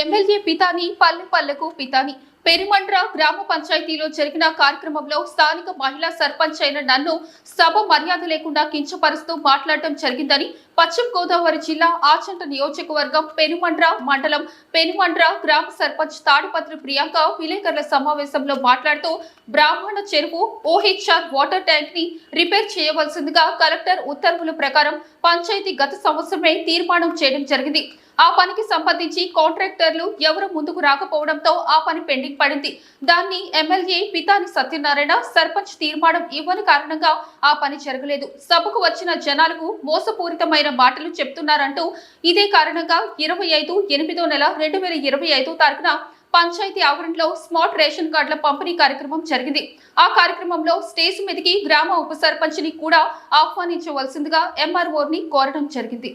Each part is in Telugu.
ఎమ్మెల్యే పితాని పల్లె పల్లెకు పితాని. పెరుమండ్ర గ్రామ పంచాయతీలో జరిగిన కార్యక్రమంలో స్థానిక మహిళా సర్పంచ్ అయిన నన్ను సభ మర్యాద లేకుండా కించపరుస్తూ మాట్లాడటం జరిగిందని పశ్చిమ గోదావరి జిల్లా ఆచంట నియోజకవర్గం పెనుమండ్ర మండలం పెనుమండ్ర గ్రామ సర్పంచ్ తాడిపత్రి ప్రియాంక విలేకరుల సమావేశంలో మాట్లాడుతూ బ్రాహ్మణ చెరువు ఓహెచ్ఆర్ వాటర్ ట్యాంక్ని రిపేర్ చేయవలసిందిగా కలెక్టర్ ఉత్తర్వుల ప్రకారం పంచాయతీ గత సంవత్సరమే తీర్మానం చేయడం జరిగింది. ఆ పనికి సంబంధించి కాంట్రాక్టర్లు ఎవరు ముందుకు రాకపోవడంతో ఆ పని పెండింగ్ పడింది. దాన్ని ఎమ్మెల్యే పితాని సత్యనారాయణ సర్పంచ్ తీర్మానం ఇవ్వని కారణంగా ఆ పని జరగలేదు. సభకు వచ్చిన జనాలకు మోసపూరితమైన మాటలు చెప్తున్నారంటూ ఇదే కారణంగా ఇరవై ఐదు ఎనిమిదో నెల రెండు వేల ఇరవై ఐదో తారీఖున పంచాయతీ ఆవరణలో స్మార్ట్ రేషన్ కార్డుల పంపిణీ కార్యక్రమం జరిగింది. ఆ కార్యక్రమంలో స్టేజ్ మీదకి గ్రామ ఉప సర్పంచ్ని కూడా ఆహ్వానించవలసిందిగా ఎంఆర్ఓని కోరడం జరిగింది.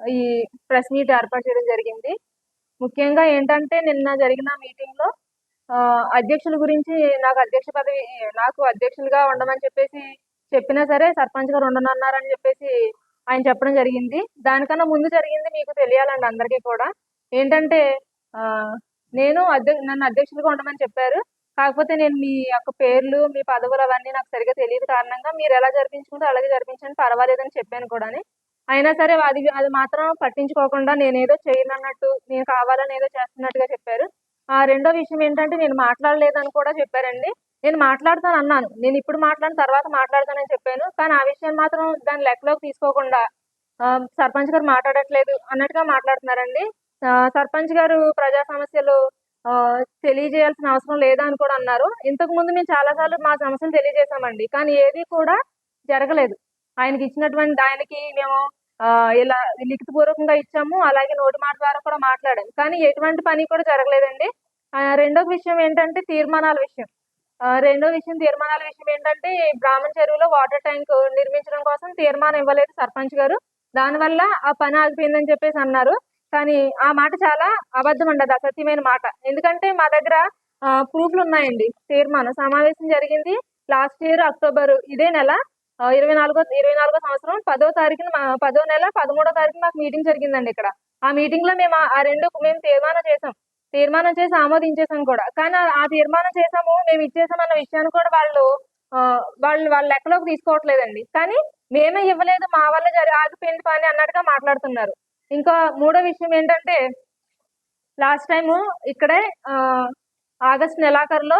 ఈ ప్రెస్ మీట్ ఏర్పాటు చేయడం జరిగింది. ముఖ్యంగా ఏంటంటే నిన్న జరిగిన మీటింగ్లో అధ్యక్షుల గురించి నాకు అధ్యక్ష పదవి నాకు అధ్యక్షులుగా ఉండమని చెప్పేసి చెప్పినా సరే సర్పంచ్ గారు ఉండనన్నారని చెప్పేసి ఆయన చెప్పడం జరిగింది. దానికన్నా ముందు జరిగింది మీకు తెలియాలండి అందరికీ కూడా. ఏంటంటే నేను అధ్య నన్ను అధ్యక్షులుగా ఉండమని చెప్పారు. కాకపోతే నేను మీ యొక్క పేర్లు మీ పదవులు అవన్నీ నాకు సరిగ్గా తెలియదు కారణంగా మీరు ఎలా జరిపించుకుంటే అలాగే జరిపించండి పర్వాలేదని చెప్పాను కూడా అయినా సరే అది అది మాత్రం పట్టించుకోకుండా నేను ఏదో చేయను అన్నట్టు నేను కావాలని ఏదో చేస్తున్నట్టుగా చెప్పారు. ఆ రెండో విషయం ఏంటంటే నేను మాట్లాడలేదని కూడా చెప్పారండి. నేను మాట్లాడతాను అన్నాను నేను ఇప్పుడు మాట్లాడిన తర్వాత మాట్లాడతానని చెప్పాను. కానీ ఆ విషయం మాత్రం దాని లెక్కలోకి తీసుకోకుండా సర్పంచ్ గారు మాట్లాడట్లేదు అన్నట్టుగా మాట్లాడుతున్నారండి. సర్పంచ్ గారు ప్రజా సమస్యలు ఆ, తెలియజేయాల్సిన అవసరం లేదని కూడా అన్నారు. ఇంతకు ముందు మేము చాలాసార్లు మా సమస్యలు తెలియజేశామండి. కానీ ఏది కూడా జరగలేదు. ఆయనకి ఇచ్చినటువంటి ఆయనకి మేము ఇలా లిఖితపూర్వకంగా ఇచ్చాము. అలాగే నోటి మాట ద్వారా కూడా మాట్లాడాము. కానీ ఎటువంటి పని కూడా జరగలేదండి. ఆ, రెండో విషయం ఏంటంటే తీర్మానాల విషయం. రెండో విషయం తీర్మానాల విషయం ఏంటంటే ఈ బ్రాహ్మణ చెరువులో వాటర్ ట్యాంక్ నిర్మించడం కోసం తీర్మానం ఇవ్వలేదు సర్పంచ్ గారు. దానివల్ల ఆ పని ఆగిపోయిందని చెప్పేసి అన్నారు. కానీ ఆ మాట చాలా అబద్ధం అండి. అది అసత్యమైన మాట. ఎందుకంటే మా దగ్గర ప్రూఫ్లు ఉన్నాయండి. తీర్మానం సమావేశం జరిగింది లాస్ట్ ఇయర్ అక్టోబర్ ఇదే నెల. ఇరవై నాలుగో ఇరవై నాలుగో సంవత్సరం పదో తారీఖున పదో నెల పదమూడో తారీఖున మాకు మీటింగ్ జరిగిందండి ఇక్కడ. ఆ మీటింగ్లో మేము ఆ- రెండు మేము తీర్మానం చేసాం. తీర్మానం చేసి ఆమోదించేసాం కూడా. కానీ ఆ- తీర్మానం చేసాము మేము ఇచ్చేసాం అన్న విషయాన్ని కూడా వాళ్ళు వాళ్ళు వాళ్ళ లెక్కలోకి తీసుకోవట్లేదండి. కానీ మేమే ఇవ్వలేదు మా వల్ల జరి ఆగిపోయింది పని అన్నట్టుగా మాట్లాడుతున్నారు. ఇంకా మూడో విషయం ఏంటంటే లాస్ట్ టైము ఇక్కడే ఆ, ఆగస్ట్ నెలాఖరులో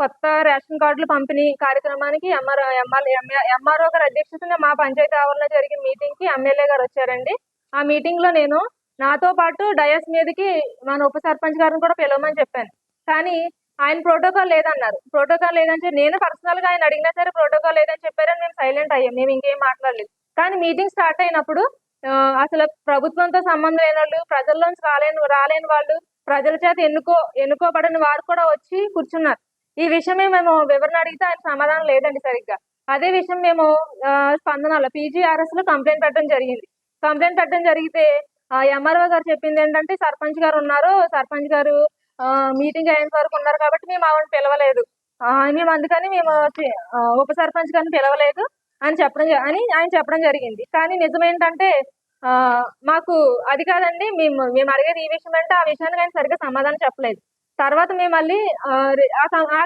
కొత్త రేషన్ కార్డులు పంపిణీ కార్యక్రమానికి ఎంఆర్ ఎంఆర్ ఎంఆర్ఓ గారు అధ్యక్షతన మా పంచాయతీ ఆవరణలో జరిగిన మీటింగ్కి ఎమ్మెల్యే గారు వచ్చారండి. ఆ మీటింగ్లో నేను నాతో పాటు డయస్ మీదకి మన ఉప సర్పంచ్ గారిని కూడా పిలవమని చెప్పాను. కానీ ఆయన ప్రోటోకాల్ లేదన్నారు. ప్రోటోకాల్ లేదని చెప్పి నేను పర్సనల్గా ఆయన అడిగినా సరే ప్రోటోకాల్ లేదని చెప్పారని మేము సైలెంట్ అయ్యాం. మేము ఇంకేం మాట్లాడలేదు. కానీ మీటింగ్ స్టార్ట్ అయినప్పుడు అసలు ప్రభుత్వంతో సంబంధం లేని వాళ్ళు ప్రజల్లోంచి రాలేని రాలేని వాళ్ళు ప్రజల చేత ఎన్నుకో ఎన్నుకోబడిన వారు కూడా వచ్చి కూర్చున్నారు. ఈ విషయమే మేము వివరణ అడిగితే ఆయన సమాధానం లేదండి సరిగ్గా. అదే విషయం మేము స్పందనలో పీజీఆర్ఎస్లో కంప్లైంట్ పెట్టడం జరిగింది. కంప్లైంట్ పెట్టడం జరిగితే ఎంఆర్ఓ గారు చెప్పింది ఏంటంటే సర్పంచ్ గారు ఉన్నారు సర్పంచ్ గారు మీటింగ్ అయిన వరకు ఉన్నారు కాబట్టి మేము ఆవిడని పిలవలేదు. మేము అందుకని మేము ఉప సర్పంచ్ గారిని పిలవలేదు అని చెప్పడం అని ఆయన చెప్పడం జరిగింది. కానీ నిజమేంటంటే మాకు అది కాదండి మేము మేము అడిగేది ఈ విషయం అంటే ఆ విషయాన్ని కానీ సరిగ్గా సమాధానం చెప్పలేదు. తర్వాత మేము మళ్ళీ ఆ, ఆ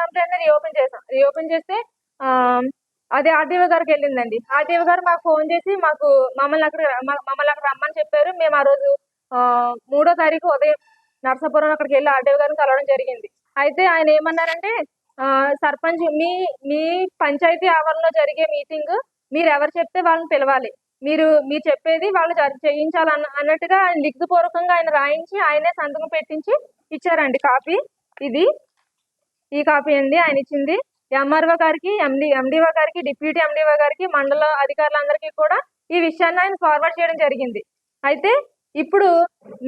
కంప్లైంట్ రీఓపెన్ చేసాం. రీఓపెన్ చేస్తే అదే ఆర్టీఓ గారికి వెళ్ళిందండి. ఆర్టీఓ గారు మాకు ఫోన్ చేసి మాకు మమ్మల్ని అక్కడ మమ్మల్ని అక్కడ రమ్మని చెప్పారు. మేము ఆ రోజు మూడో తారీఖు ఉదయం నర్సాపురం అక్కడికి వెళ్ళి ఆర్టీఓ గారిని కలవడం జరిగింది. అయితే ఆయన ఏమన్నారంటే సర్పంచ్ మీ మీ పంచాయతీ ఆవరణలో జరిగే మీటింగ్ మీరు ఎవరు చెప్తే వాళ్ళని పిలవాలి. మీరు మీరు చెప్పేది వాళ్ళు చేయించాలి చేయించాలన్న అన్నట్టుగా ఆయన లిఖితపూర్వకంగా ఆయన రాయించి ఆయనే సంతకం పెట్టించి ఇచ్చారండి కాపీ. ఇది ఈ కాపీ అండి ఆయన ఇచ్చింది. ఎంఆర్ఓ గారికి ఎండి ఎండిఓ గారికి డిప్యూటీ ఎండిఓ గారికి మండల అధికారులందరికీ కూడా ఈ విషయాన్ని ఆయన ఫార్వర్డ్ చేయడం జరిగింది. అయితే ఇప్పుడు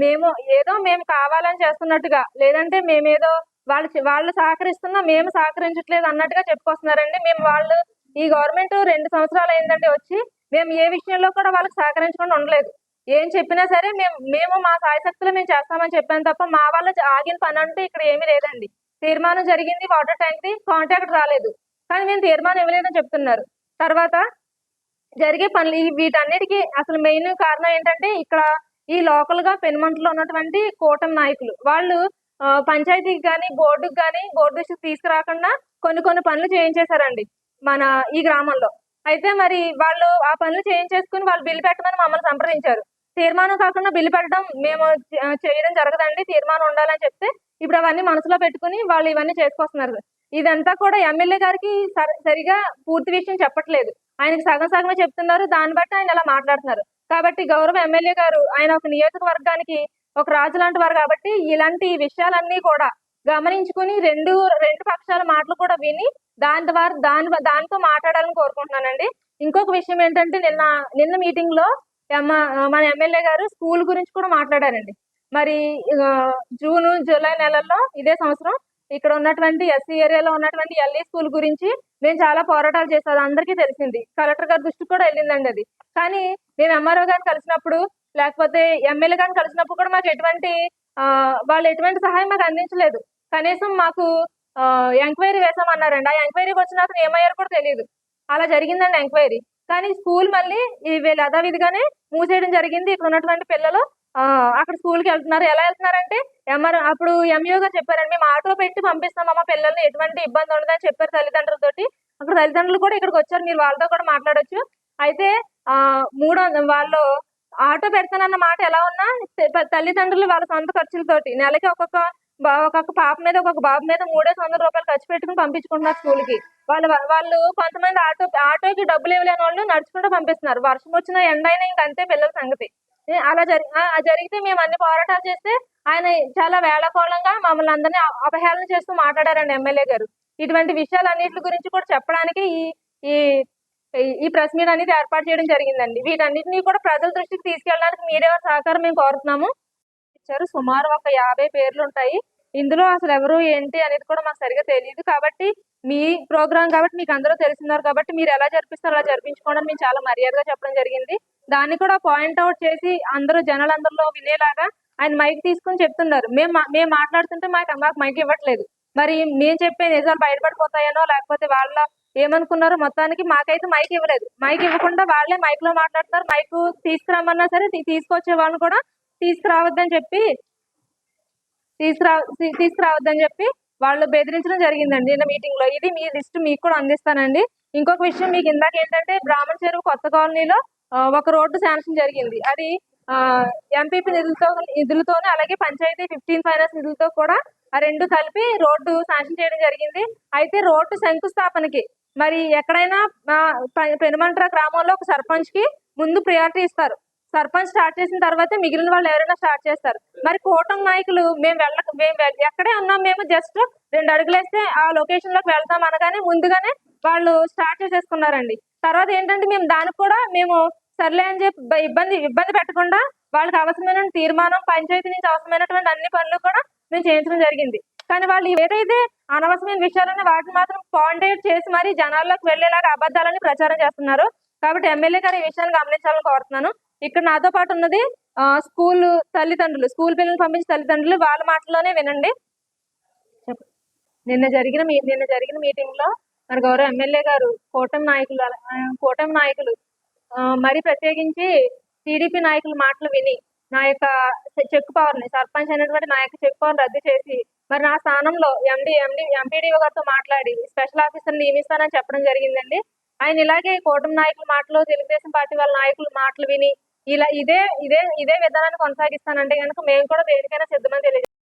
మేము ఏదో మేము కావాలని చేస్తున్నట్టుగా లేదంటే మేమేదో వాళ్ళు వాళ్ళు సహకరిస్తున్నా మేము సహకరించట్లేదు అన్నట్టుగా చెప్పుకొస్తున్నారండి. మేము వాళ్ళు ఈ గవర్నమెంట్ రెండు సంవత్సరాలు అయిందండి వచ్చి మేము ఏ విషయంలో కూడా వాళ్ళకి సహకరించకుండా ఉండలేదు. ఏం చెప్పినా సరే మేము మేము మా సాయశక్తులు మేము చేస్తామని చెప్పాను తప్ప మా వాళ్ళ ఆగిన పని అంటే ఇక్కడ ఏమీ లేదండి. తీర్మానం జరిగింది వాటర్ ట్యాంక్ ది రాలేదు. కానీ మేము తీర్మానం ఇవ్వలేదని చెప్తున్నారు. తర్వాత జరిగే పనులు వీటన్నిటికీ అసలు మెయిన్ కారణం ఏంటంటే ఇక్కడ ఈ లోకల్గా పెనుమంటలో ఉన్నటువంటి కూటమి నాయకులు. వాళ్ళు పంచాయతీకి కానీ బోర్డుకి కానీ బోర్డు దృష్టికి తీసుకురాకుండా కొన్ని కొన్ని పనులు చేయించేశారండి మన ఈ గ్రామంలో. అయితే మరి వాళ్ళు ఆ పనులు చేయించేసుకుని వాళ్ళు బిల్లు పెట్టమని మమ్మల్ని సంప్రదించారు. తీర్మానం కాకుండా బిల్లు పెట్టడం మేము చేయడం జరగదండి. తీర్మానం ఉండాలని చెప్తే ఇప్పుడు అవన్నీ మనసులో పెట్టుకుని వాళ్ళు ఇవన్నీ చేసుకొస్తున్నారు. ఇదంతా కూడా ఎమ్మెల్యే గారికి సరిగా పూర్తి విషయం చెప్పట్లేదు. ఆయనకి సగం సగమే చెప్తున్నారు. దాన్ని బట్టి ఆయన ఇలా మాట్లాడుతున్నారు. కాబట్టి గౌరవ ఎమ్మెల్యే గారు ఆయన ఒక నియోజకవర్గానికి ఒక రాజు లాంటి వారు కాబట్టి ఇలాంటి విషయాలన్నీ కూడా గమనించుకుని రెండు రెండు పక్షాల మాటలు కూడా విని దాని ద్వారా దాని దానితో మాట్లాడాలని కోరుకుంటున్నానండి. ఇంకొక విషయం ఏంటంటే నిన్న నిన్న మీటింగ్లో మన ఎమ్మెల్యే గారు స్కూల్ గురించి కూడా మాట్లాడారండి. మరి జూన్ జూలై నెలల్లో ఇదే సంవత్సరం ఇక్కడ ఉన్నటువంటి ఎస్సీ ఏరియాలో ఉన్నటువంటి ఎల్ఈ స్కూల్ గురించి మేము చాలా పోరాటాలు చేసాం అందరికీ తెలిసింది. కలెక్టర్ గారి దృష్టికి కూడా వెళ్ళిందండి అది. కానీ మేము ఎంఆర్ఓ గారిని కలిసినప్పుడు లేకపోతే ఎమ్మెల్యే గారిని కలిసినప్పుడు కూడా మాకు ఎటువంటి వాళ్ళు ఎటువంటి సహాయం మాకు అందించలేదు. కనీసం మాకు ఎంక్వైరీ వేసామన్నారండి. ఆ ఎంక్వైరీకి వచ్చిన అతను ఏమయ్యారు కూడా తెలియదు అలా జరిగిందండి ఎంక్వైరీ. కానీ స్కూల్ మళ్ళీ వీళ్ళు యథావిధిగానే మూసేయడం జరిగింది. ఇక్కడ ఉన్నటువంటి పిల్లలు అక్కడ స్కూల్కి వెళ్తున్నారు. ఎలా వెళ్తున్నారంటే ఎంఆర్ అప్పుడు ఎంఈఓ గారు చెప్పారండి మేము ఆటో పెట్టి పంపిస్తాం అమ్మ పిల్లల్ని ఎటువంటి ఇబ్బంది ఉండదని చెప్పారు తల్లిదండ్రులతోటి అక్కడ తల్లిదండ్రులు కూడా ఇక్కడికి వచ్చారు. మీరు వాళ్ళతో కూడా మాట్లాడొచ్చు. అయితే ఆ మూడు వాళ్ళు ఆటో పెడతానన్న మాట ఎలా ఉన్నా తల్లిదండ్రులు వాళ్ళ సొంత ఖర్చులతోటి నెలకి ఒక్కొక్క ఒక్కొక్క పాప మీద ఒక్కొక్క బాబు మీద మూడేసి వందల రూపాయలు ఖర్చు పెట్టుకుని పంపించుకుంటున్నారు స్కూల్కి వాళ్ళు వాళ్ళు కొంతమంది ఆటో ఆటోకి డబ్బులు ఇవ్వలేని వాళ్ళు నడుచుకుంటూ పంపిస్తున్నారు. వర్షం వచ్చినా ఎండ అయినా ఇంకా అంతే పిల్లల సంగతి. అలా జరి జరిగితే మేము అన్ని పోరాటాలు చేస్తే ఆయన చాలా వేళకోళంగా మమ్మల్ని అందరినీ అపహేళన చేస్తూ మాట్లాడారండి ఎమ్మెల్యే గారు. ఇటువంటి విషయాలన్నిటి గురించి కూడా చెప్పడానికి ఈ ఈ ఈ- ఈ ప్రెస్ మీట్ అనేది ఏర్పాటు చేయడం జరిగిందండి. వీటన్నిటిని కూడా ప్రజల దృష్టికి తీసుకెళ్ళడానికి మీరే సహకారం మేము కోరుతున్నాము. ఇచ్చారు. సుమారు ఒక యాభై పేర్లు ఉంటాయి ఇందులో అసలు ఎవరు ఏంటి అనేది కూడా మాకు సరిగా తెలియదు కాబట్టి మీ ప్రోగ్రామ్ కాబట్టి మీకు అందరూ తెలిసినారు కాబట్టి మీరు ఎలా జరిపిస్తారో అలా జరిపించుకోవడం మేము చాలా మర్యాదగా చెప్పడం జరిగింది. దాన్ని కూడా పాయింట్ అవుట్ చేసి అందరూ జనాలందరిలో వినేలాగా ఆయన మైక్ తీసుకుని చెప్తున్నారు. మేము మా- మేము మాట్లాడుతుంటే మాకు మాకు మైక్ ఇవ్వట్లేదు. మరి మేము చెప్పే నిజాలు బయటపడిపోతాయనో లేకపోతే వాళ్ళ ఏమనుకున్నారో మొత్తానికి మాకైతే మైక్ ఇవ్వలేదు. మైక్ ఇవ్వకుండా వాళ్ళే మైక్లో మాట్లాడుతున్నారు. మైక్ తీసుకురమ్మన్నా సరే తీసుకొచ్చే వాళ్ళని కూడా తీసుకురావద్దని చెప్పి తీసుకురా తీసుకురావద్దని చెప్పి వాళ్ళు బెదిరించడం జరిగిందండి నిన్న మీటింగ్లో ఇది మీ లిస్ట్ మీకు కూడా అందిస్తానండి. ఇంకొక విషయం మీకు ఇందాక ఏంటంటే బ్రాహ్మణ చెరువు కొత్త కాలనీలో ఒక రోడ్డు శాంక్షన్ జరిగింది. అది ఎంపీపీ నిధులతో నిధులతోనే అలాగే పంచాయతీ ఫిఫ్టీన్ ఫైనాన్స్ నిధులతో కూడా ఆ రెండు కలిపి రోడ్డు శాంక్షన్ చేయడం జరిగింది. అయితే రోడ్డు శంకుస్థాపనకి మరి ఎక్కడైనా పెనుమంట్ర గ్రామంలో ఒక సర్పంచ్కి ముందు ప్రియారిటీ ఇస్తారు. సర్పంచ్ స్టార్ట్ చేసిన తర్వాత మిగిలిన వాళ్ళు ఎవరైనా స్టార్ట్ చేస్తారు. మరి కూటమి నాయకులు మేము వెళ్ళ మేము ఎక్కడే ఉన్నాం మేము జస్ట్ రెండు అడుగులేస్తే ఆ లొకేషన్లోకి వెళ్తాం అనగానే ముందుగానే వాళ్ళు స్టార్ట్ చేసేసుకున్నారండి. తర్వాత ఏంటంటే మేము దానికి కూడా మేము సర్లే అని చెప్పి ఇబ్బంది ఇబ్బంది పెట్టకుండా వాళ్ళకి అవసరమైన తీర్మానం పంచాయతీ నుంచి అవసరమైనటువంటి అన్ని పనులు కూడా మేము చేయించడం జరిగింది. కానీ వాళ్ళు ఏదైతే అనవసరమైన విషయాలని వాటిని మాత్రం పాండేట్ చేసి మరి జనాల్లోకి వెళ్ళేలాగా అబద్ధాలని ప్రచారం చేస్తున్నారు. కాబట్టి ఎమ్మెల్యే గారు ఈ విషయాన్ని గమనించాలని కోరుతున్నాను. ఇక్కడ నాతో పాటు ఉన్నది స్కూల్ తల్లిదండ్రులు స్కూల్ పిల్లల్ని పంపించిన తల్లిదండ్రులు వాళ్ళ మాటల్లోనే వినండి. నిన్న జరిగిన మీ నిన్న జరిగిన మీటింగ్లో మరి గౌరవ ఎమ్మెల్యే గారు కూటమి నాయకులు అలా- కూటమి నాయకులు మరి ప్రత్యేకించి టీడీపీ నాయకుల మాటలు విని నా యొక్క చెక్ పవర్ని సర్పంచ్ అయినటువంటి నా యొక్క చెక్ పవర్ రద్దు చేసి మరి నా స్థానంలో ఎండి ఎండి ఎంపీడీఓ గారితో మాట్లాడి స్పెషల్ ఆఫీసర్ నియమిస్తానని చెప్పడం జరిగిందండి. ఆయన ఇలాగే కూటమి నాయకుల మాటలు తెలుగుదేశం పార్టీ వాళ్ళ నాయకుల మాటలు విని ఇలా ఇదే ఇదే ఇదే విధానాన్ని కొనసాగిస్తానంటే కనుక మేము కూడా దేనికైనా సిద్ధమని తెలియజేస్తాం.